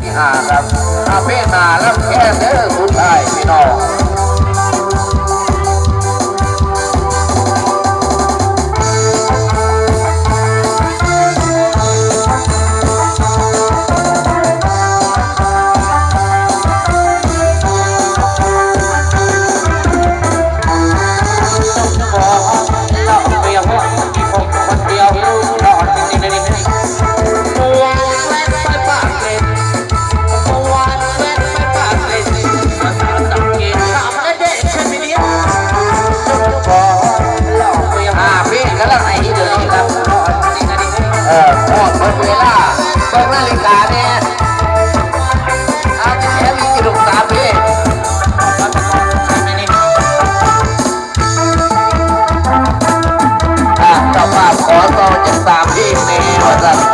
ที่หาครับอาเพนาลำแค่เด้อคุณไอ้พี่น้อง 好，再。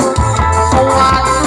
hoa